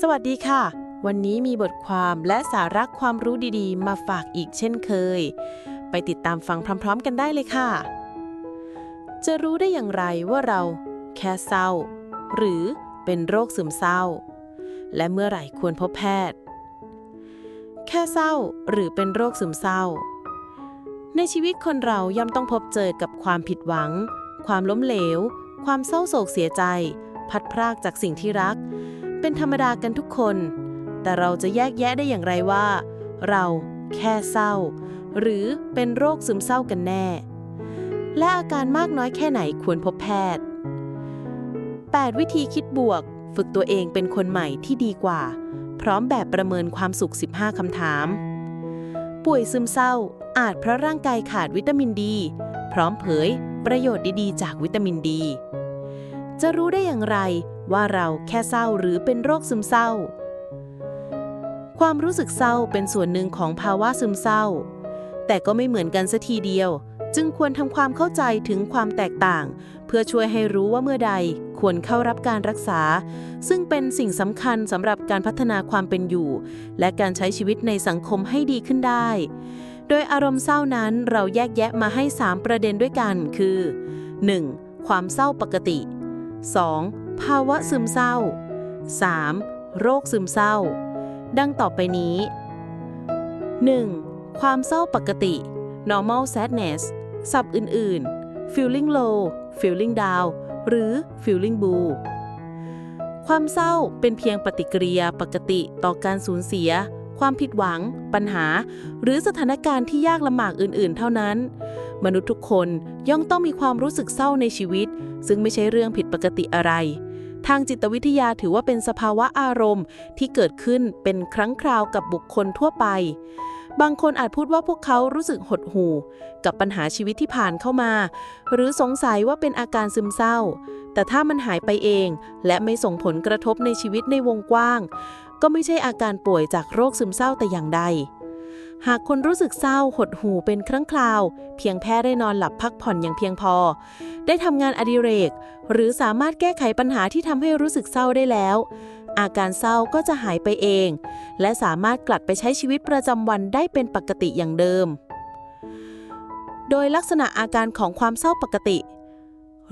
สวัสดีค่ะ วันนี้มีบทความและสาระความรู้ดีๆ มาฝากอีกเช่นเคย ไปติดตามฟังพร้อม ๆ กันได้เลยค่ะ จะรู้ได้อย่างไรว่าเราแค่เศร้า หรือเป็นโรคซึมเศร้า และเมื่อไหร่ควรพบแพทย์ แค่เศร้าหรือเป็นโรคซึมเศร้า ในชีวิตคนเราย่อมต้องพบเจอกับความผิดหวัง ความล้มเหลว ความเศร้าโศกเสียใจ พัดพรากจากสิ่งที่รัก เป็นธรรมดากันทุกคน แต่เราจะแยกแยะได้อย่างไรว่า เราแค่เศร้า หรือเป็นโรคซึมเศร้ากันแน่ และอาการมากน้อยแค่ไหนควรพบแพทย์ 8 วิธีคิดบวก ฝึกตัวเองเป็นคนใหม่ที่ดีกว่า พร้อมแบบประเมินความสุข 15 คำถาม ป่วยซึมเศร้าอาจเพราะร่างกายขาดวิตามินดี พร้อมเผยประโยชน์ดีๆ จากวิตามินดี จะรู้ได้อย่างไรว่าเราแค่เศร้าหรือเป็นโรคซึมเศร้า ความรู้สึกเศร้าเป็นส่วนหนึ่งของภาวะซึมเศร้า แต่ก็ไม่เหมือนกันสัทีเดียว จึงควรทำความเข้าใจถึงความแตกต่าง เพื่อช่วยให้รู้ว่าเมื่อใดควรเข้ารับการรักษา ซึ่งเป็นสิ่งสำคัญสำหรับการพัฒนาความเป็นอยู่ และการใช้ชีวิตในสังคมให้ดีขึ้นได้ โดยอารมณ์เศร้านั้นเราแยกแยะมาให้ 3 ประเด็นด้วยกันคือ 1. ความเศร้าปกติ 2. ภาวะซึมเศร้า 3. โรคซึมเศร้า ดังต่อไปนี้ 1. ความเศร้าปกติ normal sadness ศัพท์อื่น ๆ feeling low feeling down หรือ feeling blue ความเศร้าเป็นเพียงปฏิกิริยาปกติต่อการสูญเสีย ความผิดหวัง ปัญหา หรือสถานการณ์ที่ยากลำบากอื่น ๆ เท่านั้น มนุษย์ทุกคนย่อมต้องมีความรู้สึกเศร้าในชีวิต ซึ่งไม่ใช่เรื่องผิดปกติอะไร ทางจิตวิทยาถือว่าเป็นสภาวะอารมณ์ ที่เกิดขึ้นเป็นครั้งคราวกับบุคคลทั่วไป บางคนอาจพูดว่าพวกเขารู้สึกหดหู่ กับปัญหาชีวิตที่ผ่านเข้ามา หรือสงสัยว่าเป็นอาการซึมเศร้า แต่ถ้ามันหายไปเอง และไม่ส่งผลกระทบในชีวิตในวงกว้าง ก็ไม่ใช่อาการป่วยจากโรคซึมเศร้าแต่อย่างใด หากคนรู้สึกเศร้าหดหู่เป็นครั้งคราว เพียงแค่ได้นอนหลับพักผ่อนอย่างเพียงพอ ได้ทำงานอดิเรก หรือสามารถแก้ไขปัญหาที่ทำให้รู้สึกเศร้าได้แล้ว อาการเศร้าก็จะหายไปเอง และสามารถกลับไปใช้ชีวิตประจำวันได้เป็นปกติอย่างเดิม โดยลักษณะอาการของความเศร้าปกติ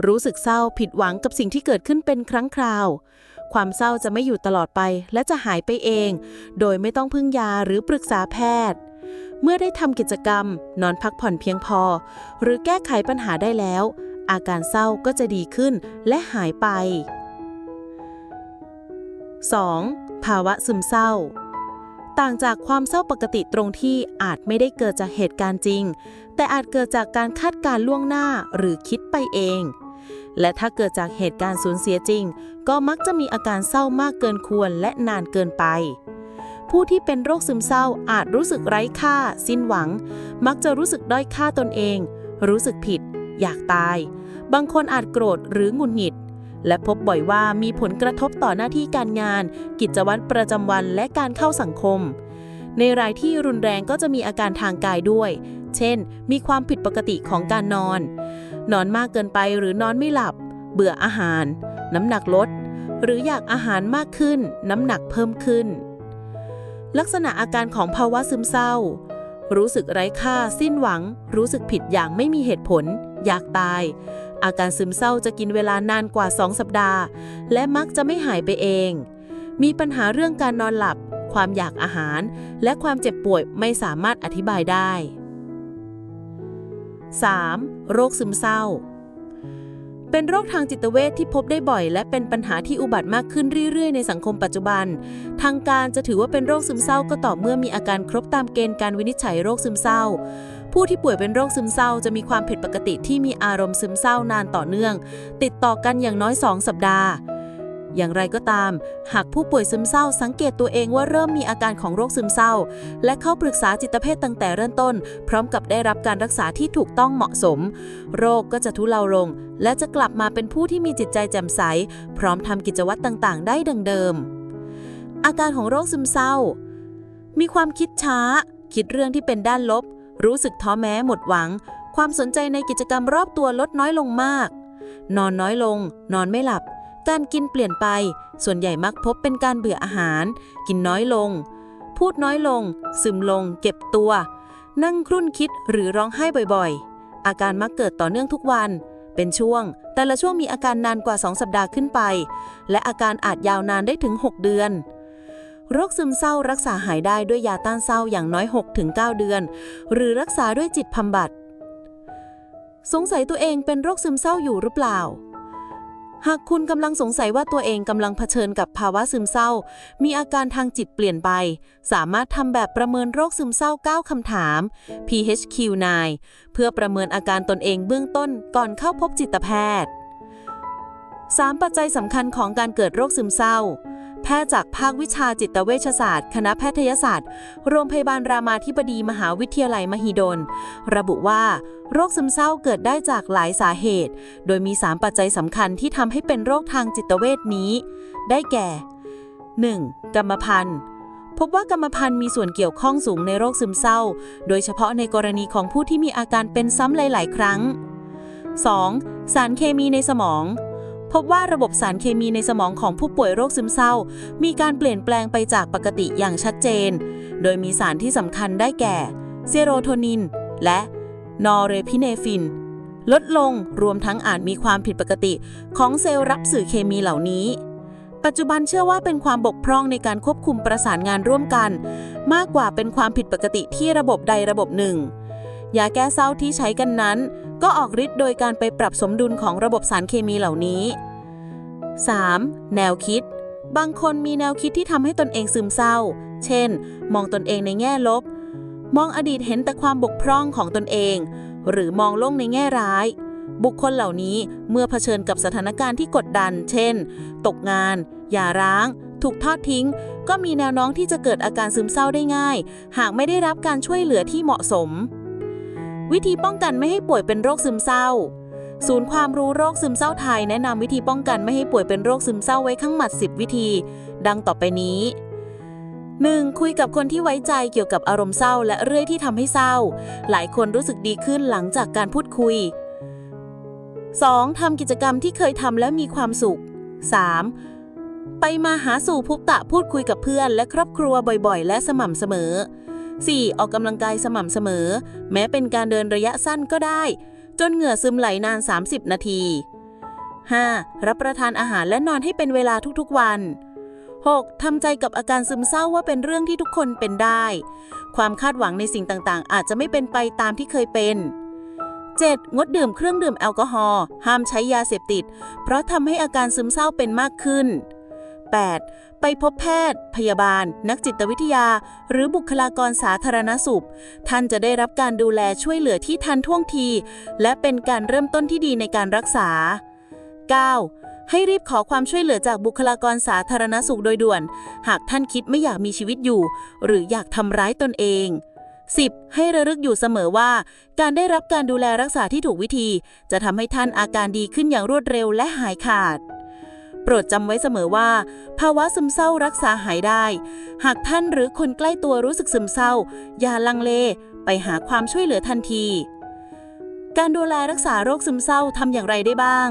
รู้สึกเศร้าผิดหวังกับสิ่งที่เกิดขึ้นเป็นครั้งคราว ความเศร้าจะไม่อยู่ตลอดไปและจะหายไปเอง โดยไม่ต้องพึ่งยาหรือปรึกษาแพทย์ เมื่อได้ทำกิจกรรม นอนพักผ่อนเพียงพอ หรือแก้ไขปัญหาได้แล้ว อาการเศร้าก็จะดีขึ้นและหายไป 2. ภาวะซึมเศร้า ต่างจากความเศร้าปกติตรงที่อาจไม่ได้เกิดจากเหตุการณ์จริง แต่อาจเกิดจากการคาดการล่วงหน้าหรือคิดไปเอง และถ้าเกิดจากเหตุการณ์สูญเสียจริง ก็มักจะมีอาการเศร้ามากเกินควรและนานเกินไป ผู้ที่เป็นโรคซึมเศร้าอาจรู้สึกไร้ค่า สิ้นหวัง มักจะรู้สึกด้อยค่าตนเอง รู้สึกผิด อยากตาย บางคนอาจโกรธหรือหงุดหงิด และพบบ่อยว่ามีผลกระทบต่อหน้าที่การงาน กิจวัตรประจำวันและการเข้าสังคม ในรายที่รุนแรงก็จะมีอาการทางกายด้วย เช่น มีความผิดปกติของการนอน นอนมากเกินไปหรือนอนไม่หลับ เบื่ออาหาร น้ำหนักลด หรืออยากอาหารมากขึ้น น้ำหนักเพิ่มขึ้น ลักษณะอาการของภาวะซึมเศร้า รู้สึกไร้ค่า สิ้นหวัง รู้สึกผิดอย่างไม่มีเหตุผล อยากตาย อาการซึมเศร้าจะกินเวลานานกว่า 2 สัปดาห์ และมักจะไม่หายไปเอง มีปัญหาเรื่องการนอนหลับ ความอยากอาหาร และความเจ็บป่วยไม่สามารถอธิบายได้ 3. โรคซึมเศร้า เป็นโรคทางจิตเวชที่พบได้บ่อย และเป็นปัญหาที่อุบัติมากขึ้นเรื่อย ๆ ในสังคมปัจจุบัน ทางการจะถือว่าเป็นโรคซึมเศร้าก็ต่อเมื่อมีอาการครบตามเกณฑ์การวินิจฉัยโรคซึมเศร้า ผู้ที่ป่วยเป็นโรคซึมเศร้าจะมีความผิดปกติที่มีอารมณ์ซึมเศร้านานต่อเนื่อง ติดต่อกันอย่างน้อย 2 สัปดาห์ อย่างไรก็ตาม หากผู้ป่วยซึมเศร้าสังเกตตัวเองว่าเริ่มมีอาการของโรคซึมเศร้า และเข้าปรึกษาจิตแพทย์ตั้งแต่เริ่มต้น พร้อมกับได้รับการรักษาที่ถูกต้องเหมาะสม โรคก็จะทุเลาลง และจะกลับมาเป็นผู้ที่มีจิตใจแจ่มใส พร้อมทำกิจวัตรต่างๆ ได้ดังเดิม อาการของโรคซึมเศร้า มีความคิดช้า คิดเรื่องที่เป็นด้านลบ รู้สึกท้อแม้หมดหวัง ความสนใจในกิจกรรมรอบตัวลดน้อยลงมาก นอนน้อยลง นอนไม่หลับ การกินเปลี่ยนไป ส่วนใหญ่มักพบเป็นการเบื่ออาหาร กินน้อยลง พูดน้อยลง ซึมลง เก็บตัว นั่งครุ่นคิดหรือร้องไห้บ่อยๆ อาการมักเกิดต่อเนื่องทุกวัน เป็นช่วง แต่ละช่วงมีอาการนานกว่า 2 สัปดาห์ขึ้นไป และอาการอาจยาวนานได้ถึง 6 เดือนโรคซึมเศร้ารักษาหายได้ด้วยยาต้านเศร้าอย่างน้อย 6-9 เดือน หรือรักษาด้วยจิตบำบัด สงสัยตัวเองเป็นโรคซึมเศร้าอยู่หรือเปล่า หากคุณกำลังสงสัยว่าตัวเองกำลังเผชิญกับภาวะซึมเศร้า มีอาการทางจิตเปลี่ยนไป สามารถทำแบบประเมินโรคซึมเศร้า 9 คำถาม PHQ-9 เพื่อประเมินอาการตนเองเบื้องต้นก่อนเข้าพบจิตแพทย์ 3 ปัจจัยสำคัญของการเกิดโรคซึมเศร้า พทย์จากภาควิชาจิตเวชศาสตร์ คณะแพทยศาสตร์ โรงพยาบาลรามาธิบดีมหาวิทยาลัยมหิดล ระบุว่า โรคซึมเศร้าเกิดได้จากหลายสาเหตุ โดยมี 3 ปัจจัยสำคัญที่ทำให้เป็นโรคทางจิตเวชนี้ ได้แก่ 1. กรรมพันธุ์พบว่ากรรมพันธุ์มีส่วนเกี่ยวข้องสูงในโรคซึมเศร้า โดยเฉพาะในกรณีของผู้ที่มีอาการเป็นซ้ำหลาย ๆ ครั้ง 2. สารเคมีในสมอง พบว่าระบบสารเคมีในสมองของผู้ป่วยโรคซึมเศร้า มีการเปลี่ยนแปลงไปจากปกติอย่างชัดเจน โดยมีสารที่สำคัญได้แก่ เซโรโทนิน และนอร์เรพิเนฟิน ลดลงรวมทั้งอาจมีความผิดปกติของเซลล์รับสื่อเคมีเหล่านี้ ปัจจุบันเชื่อว่าเป็นความบกพร่องในการควบคุมประสานงานร่วมกัน มากกว่าเป็นความผิดปกติที่ระบบใดระบบหนึ่ง ยาแก้เศร้าที่ใช้กันนั้น ก็ออกฤทธิ์โดยการไปปรับสมดุลของระบบสารเคมีเหล่านี้ 3. แนวคิด บางคนมีแนวคิดที่ทำให้ตนเองซึมเศร้า เช่น มองตนเองในแง่ลบ มองอดีตเห็นแต่ความบกพร่องของตนเอง หรือมองโลกในแง่ร้าย บุคคลเหล่านี้เมื่อเผชิญกับสถานการณ์ที่กดดัน เช่น ตกงานหย่าร้าง ถูกทอดทิ้ง ก็มีแนวโน้มที่จะเกิดอาการซึมเศร้าได้ง่าย หากไม่ได้รับการช่วยเหลือที่เหมาะสม วิธีป้องกันไม่ให้ป่วยเป็นโรคซึมเศร้า ศูนย์ความรู้โรคซึมเศร้าไทยแนะนำวิธีป้องกันไม่ให้ป่วยเป็นโรคซึมเศร้าไว้ข้างหมัด 10 วิธี ดังต่อไปนี้ 1. คุยกับคนที่ไว้ใจเกี่ยวกับอารมณ์เศร้าและเรื่องที่ทำให้เศร้า หลายคนรู้สึกดีขึ้นหลังจากการพูดคุย 2. ทำกิจกรรมที่เคยทำแล้วมีความสุข 3. ไปมาหาสู่พบตะพูดคุยกับเพื่อนและครอบครัวบ่อยๆ และสม่ำเสมอ 4. ออกกำลังกายสม่ำเสมอ แม้เป็นการเดินระยะสั้นก็ได้ จนเหงื่อซึมไหลนาน 30 นาที 5. รับประทานอาหารและนอนให้เป็นเวลาทุกๆวัน 6. ทำใจกับอาการซึมเศร้าว่าเป็นเรื่องที่ทุกคนเป็นได้ ความคาดหวังในสิ่งต่างๆ อาจจะไม่เป็นไปตามที่เคยเป็น 7. งดดื่มเครื่องดื่มแอลกอฮอล์ห้ามใช้ยาเสพติด เพราะทำให้อาการซึมเศร้าเป็นมากขึ้น 8. ไปพบแพทย์ พยาบาล นักจิตวิทยา หรือบุคลากรสาธารณสุข ท่านจะได้รับการดูแลช่วยเหลือที่ทันท่วงที และเป็นการเริ่มต้นที่ดีในการรักษา 9. ให้รีบขอความช่วยเหลือจากบุคลากรสาธารณสุขโดยด่วน หากท่านคิดไม่อยากมีชีวิตอยู่ หรืออยากทำร้ายตนเอง 10. ให้ระลึกอยู่เสมอว่า การได้รับการดูแลรักษาที่ถูกวิธี จะทำให้ท่านอาการดีขึ้นอย่างรวดเร็วและหายขาด โปรดจำไว้เสมอว่า ภาวะซึมเศร้ารักษาหายได้ หากท่านหรือคนใกล้ตัวรู้สึกซึมเศร้า อย่าลังเล ไปหาความช่วยเหลือทันที การดูแลรักษาโรคซึมเศร้าทำอย่างไรได้บ้าง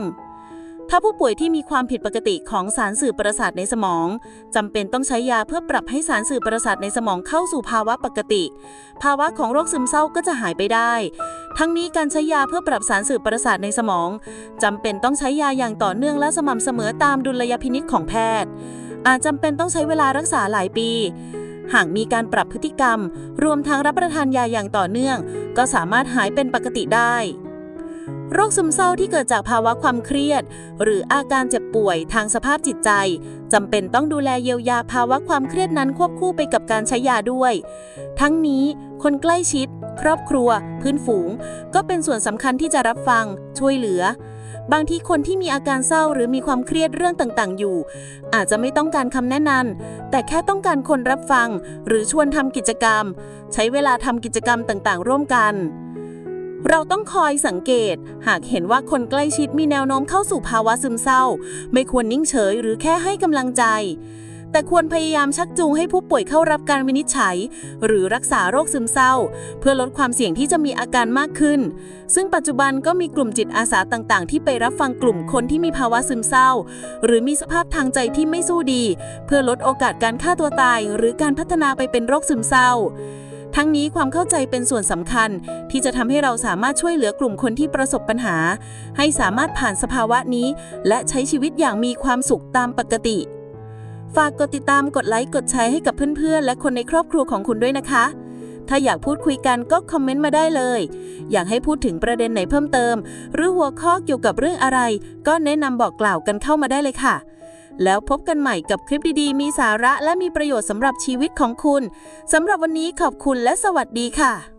ถ้าผู้ป่วยที่มีความผิดปกติของสารสื่อประสาทในสมองจำเป็นต้องใช้ยาเพื่อปรับให้สารสื่อประสาทในสมองเข้าสู่ภาวะปกติ ภาวะของโรคซึมเศร้าก็จะหายไปได้ ทั้งนี้การใช้ยาเพื่อปรับสารสื่อประสาทในสมองจำเป็นต้องใช้ยาอย่างต่อเนื่องและสม่ำเสมอตามดุลยพินิจของแพทย์ อาจจำเป็นต้องใช้เวลารักษาหลายปี หากมีการปรับพฤติกรรม รวมทั้งรับประทานยาอย่างต่อเนื่อง ก็สามารถหายเป็นปกติได้ โรคซึมเศร้าที่เกิดจากภาวะความเครียด หรืออาการเจ็บป่วยทางสภาพจิตใจจำเป็นต้องดูแลเยียวยาภาวะความเครียดนั้นควบคู่ไปกับการใช้ยาด้วย ทั้งนี้คนใกล้ชิด ครอบครัว พื้นฝูง ก็เป็นส่วนสำคัญที่จะรับฟัง ช่วยเหลือ บางทีคนที่มีอาการเศร้าหรือมีความเครียดเรื่องต่างๆ อยู่ อาจจะไม่ต้องการคำแนะนำแต่แค่ต้องการคนรับฟัง หรือชวนทำกิจกรรม ใช้เวลาทำกิจกรรมต่างๆ ร่วมกัน เราต้องคอยสังเกต หากเห็นว่าคนใกล้ชิดมีแนวโน้มเข้าสู่ภาวะซึมเศร้า ไม่ควรนิ่งเฉยหรือแค่ให้กำลังใจ แต่ควรพยายามชักจูงให้ผู้ป่วยเข้ารับการวินิจฉัย หรือรักษาโรคซึมเศร้า เพื่อลดความเสี่ยงที่จะมีอาการมากขึ้น ซึ่งปัจจุบันก็มีกลุ่มจิตอาสาต่าง ๆ ที่ไปรับฟังกลุ่มคนที่มีภาวะซึมเศร้า หรือมีสภาพทางใจที่ไม่สู้ดี เพื่อลดโอกาสการฆ่าตัวตาย หรือการพัฒนาไปเป็นโรคซึมเศร้า ทั้งนี้ความเข้าใจเป็นส่วนสำคัญ ที่จะทำให้เราสามารถช่วยเหลือกลุ่มคนที่ประสบปัญหา ให้สามารถผ่านสภาวะนี้ และใช้ชีวิตอย่างมีความสุขตามปกติ ฝากกดติดตามกดไลค์กดแชร์ให้กับเพื่อนๆ และคนในครอบครัวของคุณด้วยนะคะ ถ้าอยากพูดคุยกันก็คอมเมนต์มาได้เลย อยากให้พูดถึงประเด็นไหนเพิ่มเติม หรือหัวข้อเกี่ยวกับเรื่องอะไร ก็แนะนำบอกกล่าวกันเข้ามาได้เลยค่ะ แล้วพบกันใหม่กับคลิปดีๆ มีสาระและมีประโยชน์สำหรับชีวิตของคุณสำหรับวันนี้ขอบคุณและสวัสดีค่ะ